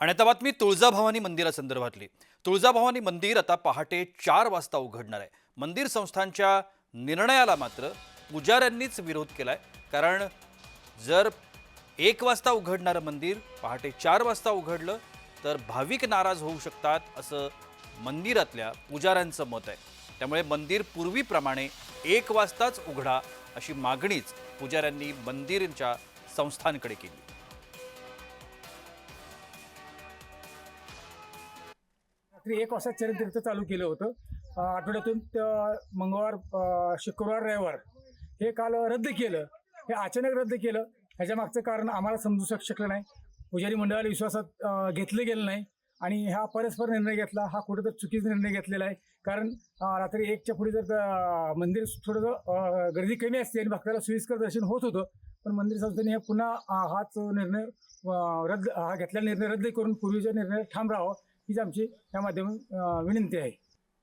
आणि आता बातमी तुळजाभवानी मंदिरासंदर्भातली तुळजाभवानी मंदिर आता पहाटे चार वाजता उघडणार आहे. मंदिर संस्थांच्या निर्णयाला मात्र पुजाऱ्यांनीच विरोध केलाय. कारण जर एक वाजता उघडणारं मंदिर पहाटे चार वाजता उघडलं तर भाविक नाराज होऊ शकतात असं मंदिरातल्या पुजाऱ्यांचं मत आहे. त्यामुळे मंदिर पूर्वीप्रमाणे एक वाजताच उघडा अशी मागणीच पुजाऱ्यांनी मंदिरांच्या संस्थांकडे केली. रात्री एक वाजता चरणतीर्थ चालू केलं होतं. आठवड्यातून मंगळवार शुक्रवार रविवार हे काल रद्द केलं. हे अचानक रद्द केलं. ह्याच्या मागचं कारण आम्हाला समजू शक शकलं नाही. पुजारी मंडळाला विश्वासात घेतलं गेलं नाही. आणि हा परस्पर निर्णय घेतला. हा कुठेतरी चुकीचा निर्णय घेतलेला आहे. कारण रात्री एकच्या पुढे जर मंदिर थोडंसं गर्दी कमी असते आणि भक्ताला सोयीस्कर दर्शन होत होतं पण मंदिर संस्थेने हे पुन्हा हाच निर्णय रद्द हा घेतलेला निर्णय रद्द करून पूर्वीचा निर्णय ठाम राहावं. हीच आमची या माध्यमातून विनंती आहे.